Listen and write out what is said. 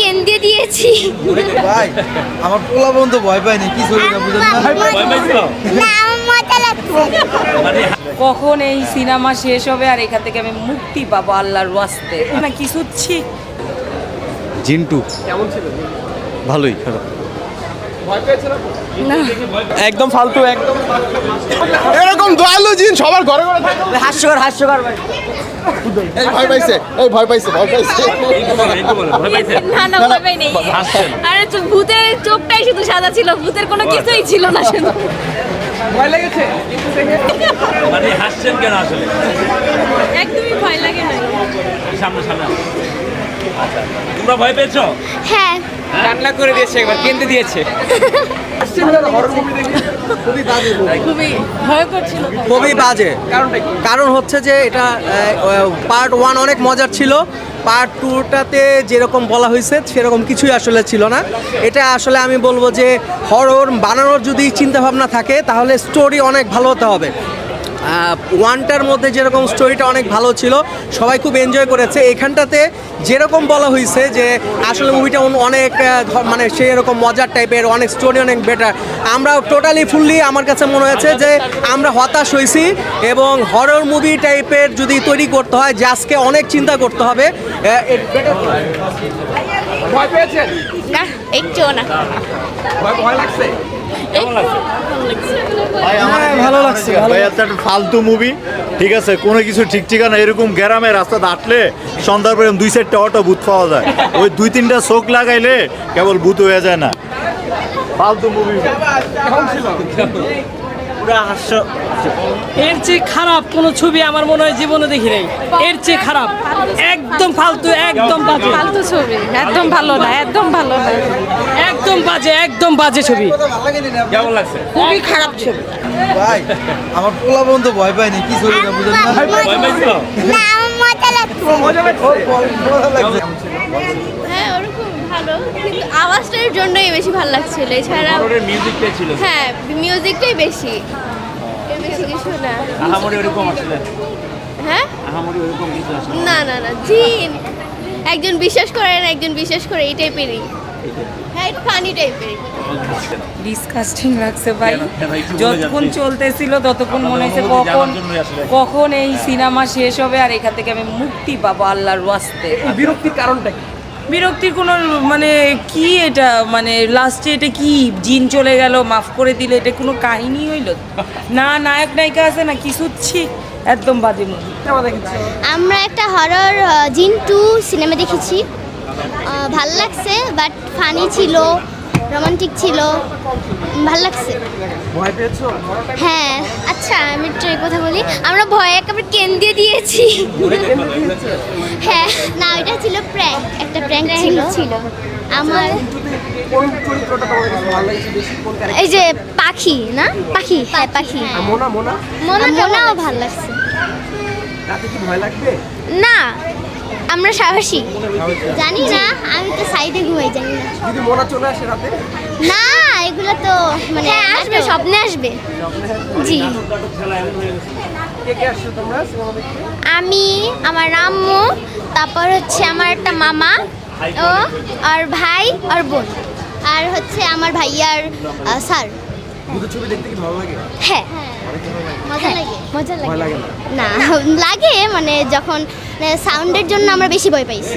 কেন্দ্রে দিয়েছি। ভাই আমার পোলা বন্ধু ভয় পায়নি কি চলে না বুঝেন না। ভয় পাইছিল না মজা লাগছে। মানে কখন এই সিনেমা শেষ হবে আর এখান থেকে আমি মুক্তি পাবো আল্লাহর ওয়াস্তে? না কিছু ছি জিন্টু। ভালোই। খারাপ একদম ফালতু একদম জিন সবার ঘরে ঘরে থাকে। হাস্যকর হাস্যকর ভাই। এই ভয় পাইছে এই ভয় পাইছে ভয় পাইছে। ভয় না না ভয় পাই নেই আরে তো ভূতের চোখটাই শুধু সাদা ছিল ভূতের কোনো কিছুই ছিল না শুধু। মানে হাসছেন কেন আসলে? একদমই ভয় লাগে না সামনে সামনে। তোমরা ভয় পেয়েছ? হ্যাঁ। রান্না করে দিয়েছে একবার কেন্দ্রে দিয়েছে। খুবই বাজে। কারণ হচ্ছে যে এটা পার্ট ওয়ান অনেক মজার ছিল। পার্ট টুটাতে যেরকম বলা হয়েছে সেরকম কিছুই আসলে ছিল না। এটা আসলে আমি বলব যে হরর বানানোর যদি চিন্তাভাবনা থাকে তাহলে স্টোরি অনেক ভালো হতে হবে। ওয়ানটার মধ্যে যেরকম স্টোরিটা অনেক ভালো ছিল সবাই খুব এনজয় করেছে। এখানটাতে যেরকম বলা হয়েছে যে আসলে মুভিটা অনেক মানে সেই রকম মজার টাইপের অনেক স্টোরি অনেক বেটার আমরা টোটালি ফুললি আমার কাছে মনে হয়েছে যে আমরা হতাশ হয়েছি এবং হরর মুভি টাইপের যদি তৈরি করতে হয় যে আজকে অনেক চিন্তা করতে হবে it না একটুও না। ভালো লাগছে ভাই একটা ফালতু মুভি ঠিক আছে? কোনো কিছু ঠিক ঠিকানা এরকম গ্রামে রাস্তা হাঁটলে সন্ধ্যার পরে দুই চারটা অটো ভূত পাওয়া যায়। ওই দুই তিনটা চোখ লাগাইলে কেবল ভূত হয়ে যায় না। ফালতু মুভি পুরা হাস্য এর চেয়ে খারাপ কোনো ছবি আমার মনে হয় জীবনে দেখি নাই। এর চেয়ে খারাপ। একদম ফালতু একদম বাজে। ফালতু ছবি। একদম ভালো না একদম ভালো না। একদম বাজে একদম বাজে ছবি। কেমন লাগছে? খুবই খারাপ ছবি। ভাই আমার পোলা বন্ধু ভয় পায়নি কি চলে না বুঝেন না? ভয় পাইছিল। না মজা লাগছে। মজা লাগছে। ভালো কিন্তু আওয়াজটার জন্যই বেশি ভালো লাগছিল। এছাড়া ছিল। হ্যাঁ মিউজিকটাই বেশি। এর বেশি কিছু না। আহামরি ওরকম আসলে হ্যাঁ? আহামরি ওরকম কিছু আসলে না? না না জিন। একজন বিশ্বাস করে না একজন বিশ্বাস করে এই টাইপেরই হ্যাঁ একটু ফানি টাইপেরই ডিসকাস্টিং লাগছে ভাই। যতক্ষণ। চলতেছিল ততক্ষণ মনে হয়েছে কখন। কখন এই সিনেমা শেষ হবে আর এখান থেকে আমি মুক্তি পাবো আল্লাহর ওয়াস্তে। বিরক্তির কারণটা কি? বিরক্তির কোনো মানে কি এটা? মানে লাস্টে এটা কি? জিন চলে গেল মাফ করে দিলে এটা কোনো কাহিনী হইল? না নায়ক নায়িকা আছে না কি সুচ্ছি? একদম বাজে মুভি আমরা একটা হরর জিন টু সিনেমা দেখেছি। ভালো লাগছে বাট ফানি ছিল। রোমান্টিক ছিল। ভালো লাগছে। ভয় পেয়েছ? হ্যাঁ আচ্ছা আমি একটু এই কথা বলি। আমরা ভয়ে একেবারে কেন্দ্রে দিয়েছি। হ্যাঁ না ওইটা ছিল প্র্যাঙ্ক একটা প্র্যাঙ্ক ছিল। ছিল। আমার কোন চরিত্রটা তোমার কাছে ভালো লাগছে বেশি? কোন এই যে পাখি না? পাখি হ্যাঁ পাখি মোনা মোনা? মনে মনেও ভালো লাগছে। রাতে কি ভয় লাগবে? না আমরা সাহসী। জানি না আমি তো সাইডে ঘুমাই জানি না। যদি মোনা চলে আসে রাতে? না এগুলো তো মানে আসবে স্বপ্নে আসবে। জি। আমি আমার আম্মু তারপর হচ্ছে আমার একটা মামা ও আর ভাই আর বোন। আর হচ্ছে আমার ভাইয়ার স্যার। ছবি দেখতে কি ভালো লাগে? হ্যাঁ। মজা লাগে। মজা লাগে। না লাগে মানে যখন সাউন্ডের জন্য আমরা বেশি ভয় পাইছি।